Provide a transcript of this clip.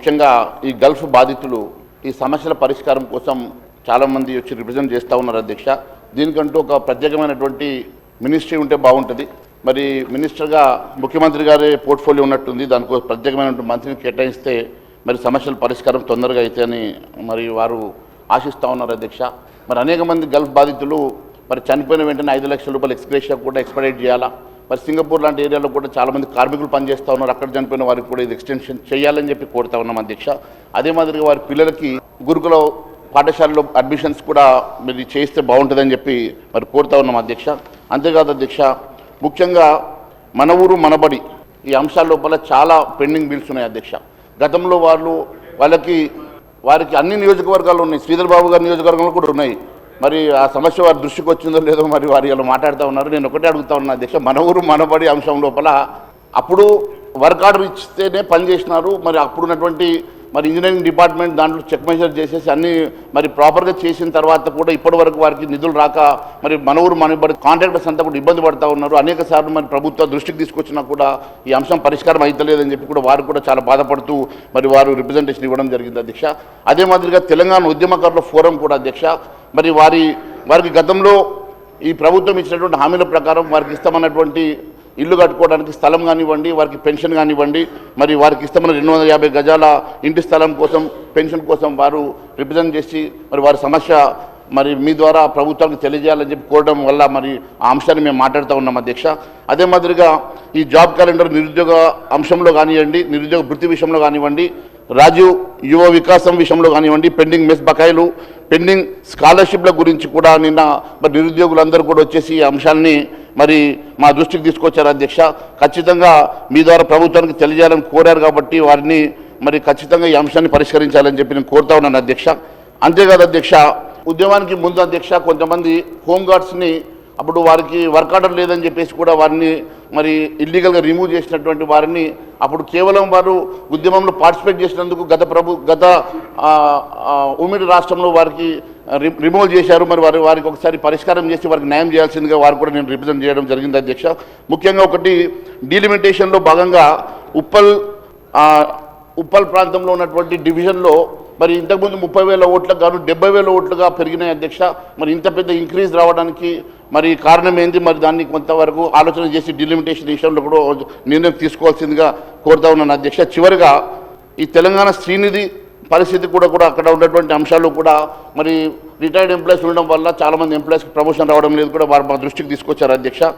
ముఖ్యంగా ఈ గల్ఫ్ బాధితులు ఈ సమస్యల పరిష్కారం కోసం చాలామంది వచ్చి రిప్రజెంట్ చేస్తూ ఉన్నారు అధ్యక్ష. దీనికంటూ ఒక ప్రత్యేకమైనటువంటి మినిస్ట్రీ ఉంటే బాగుంటుంది. మరి మినిస్టర్గా ముఖ్యమంత్రి గారి పోర్ట్ఫోలియో ఉన్నట్టుంది. దానికి ప్రత్యేకమైనటువంటి మంత్రిని కేటాయిస్తే మరి సమస్యల పరిష్కారం తొందరగా అయితే అని మరి వారు ఆశిస్తూ ఉన్నారు అధ్యక్ష. మరి అనేక మంది గల్ఫ్ బాధితులు మరి చనిపోయిన వెంటనే ఐదు లక్షల రూపాయలు ఎక్స్గ్రేషియా కూడా ఎక్స్పైరేట్ చేయాలా? మరి సింగపూర్ లాంటి ఏరియాలో కూడా చాలామంది కార్మికులు పనిచేస్తూ ఉన్నారు. అక్కడ చనిపోయిన వారికి కూడా ఇది ఎక్స్టెన్షన్ చేయాలని చెప్పి కోరుతా ఉన్నాం అధ్యక్ష. అదే మాదిరిగా వారి పిల్లలకి గురుకుల పాఠశాలలో అడ్మిషన్స్ కూడా మీరు చేస్తే బాగుంటుందని చెప్పి మరి కోరుతా ఉన్నాం అధ్యక్ష. అంతేకాదు అధ్యక్ష ముఖ్యంగా మన ఊరు మనబడి ఈ అంశాల లోపల చాలా పెండింగ్ బిల్స్ ఉన్నాయి అధ్యక్ష. గతంలో వాళ్ళు వాళ్ళకి వారికి అన్ని నియోజకవర్గాలు ఉన్నాయి. శ్రీధర్ బాబు గారి నియోజకవర్గంలో కూడా ఉన్నాయి. మరి ఆ సమస్య వారి దృష్టికి వచ్చిందో లేదో మరి వారు ఇలా మాట్లాడుతూ ఉన్నారు. నేను ఒకటే అడుగుతా ఉన్నా అధ్యక్ష మన ఊరు మనబడి అంశం లోపల అప్పుడు వర్క్ ఆర్డర్ ఇస్తేనే పని చేసినారు. మరి అప్పుడున్నటువంటి మరి ఇంజనీరింగ్ డిపార్ట్మెంట్ దాంట్లో చెక్ మెజర్ చేసేసి అన్ని మరి ప్రాపర్గా చేసిన తర్వాత కూడా ఇప్పటి వరకు వారికి నిధులు రాక మరి మన ఊరు మనబడి కాంట్రాక్టర్స్ అంతా కూడా ఇబ్బంది పడతా ఉన్నారు. అనేక సార్లు మరి ప్రభుత్వ దృష్టికి తీసుకొచ్చినా కూడా ఈ అంశం పరిష్కారం అవుతలేదని చెప్పి కూడా వారు కూడా చాలా బాధపడుతూ మరి వారు రిప్రజెంటేషన్ ఇవ్వడం జరిగింది అధ్యక్ష. అదే మాదిరిగా తెలంగాణ ఉద్యమకారుల ఫోరం కూడా అధ్యక్ష. మరి వారి వారికి గతంలో ఈ ప్రభుత్వం ఇచ్చినటువంటి హామీల ప్రకారం వారికి ఇస్తామన్నటువంటి ఇల్లు కట్టుకోవడానికి స్థలం కానివ్వండి వారికి పెన్షన్ కానివ్వండి మరి వారికి ఇష్టమైన రెండు వందల యాభై గజాల ఇంటి స్థలం కోసం పెన్షన్ కోసం వారు రిప్రజెంట్ చేసి మరి వారి సమస్య మరి మీ ద్వారా ప్రభుత్వానికి తెలియజేయాలని చెప్పి కోరడం వల్ల మరి ఆ అంశాన్ని మేము మాట్లాడుతూ ఉన్నాం అధ్యక్ష. అదే మాదిరిగా ఈ జాబ్ క్యాలెండర్ నిరుద్యోగ అంశంలో కానివ్వండి నిరుద్యోగ వృత్తి విషయంలో కానివ్వండి రాజీవ్ యువ వికాసం విషయంలో కానివ్వండి పెండింగ్ మెస్ బకాయిలు పెండింగ్ స్కాలర్షిప్ల గురించి కూడా నిన్న మరి నిరుద్యోగులందరూ కూడా వచ్చేసి ఈ అంశాన్ని మరి మా దృష్టికి తీసుకొచ్చారు అధ్యక్ష. ఖచ్చితంగా మీ ద్వారా ప్రభుత్వానికి తెలియజేయాలని కోరారు కాబట్టి వారిని మరి ఖచ్చితంగా ఈ అంశాన్ని పరిష్కరించాలని చెప్పి నేను కోరుతా ఉన్నాను అధ్యక్ష. అంతేకాదు అధ్యక్ష ఉద్యమానికి ముందు అధ్యక్ష కొంతమంది హోంగార్డ్స్ని అప్పుడు వారికి వర్క్ ఆర్డర్ లేదని చెప్పేసి కూడా వారిని మరి ఇల్లీగల్గా రిమూవ్ చేసినటువంటి వారిని అప్పుడు కేవలం వారు ఉద్యమంలో పార్టిసిపేట్ చేసినందుకు గత ప్రభు గత ఆ, ఉమ్మడి రాష్ట్రంలో వారికి రి- రిమూవ్ చేశారు. మరి వారి వారికి ఒకసారి పరిష్కారం చేసి వారికి న్యాయం చేయాల్సిందిగా వారు కూడా నేను రిప్రజెంట్ చేయడం జరిగింది అధ్యక్ష. ముఖ్యంగా ఒకటి డీలిమిటేషన్లో భాగంగా ఉప్పల్ ఉప్పల్ ప్రాంతంలో ఉన్నటువంటి డివిజన్లో మరి ఇంతకుముందు ముప్పై వేల ఓట్లకు గాను డెబ్బై వేల ఓట్లుగా పెరిగినాయి అధ్యక్ష. మరి ఇంత పెద్ద ఇంక్రీజ్ రావడానికి మరి కారణం ఏంది? మరి దాన్ని కొంతవరకు ఆలోచన చేసి డిలిమిటేషన్ విషయంలో కూడా నిర్ణయం తీసుకోవాల్సిందిగా కోరుతా ఉన్నాను అధ్యక్ష. చివరిగా ఈ తెలంగాణ శ్రీనిధి పరిస్థితి కూడా కూడా అక్కడ ఉన్నటువంటి అంశాలు కూడా మరి రిటైర్డ్ ఎంప్లాయీస్ ఉండడం వల్ల చాలామంది ఎంప్లాయీస్కి ప్రమోషన్ రావడం లేదు కూడా వారు మా దృష్టికి తీసుకొచ్చారు అధ్యక్ష.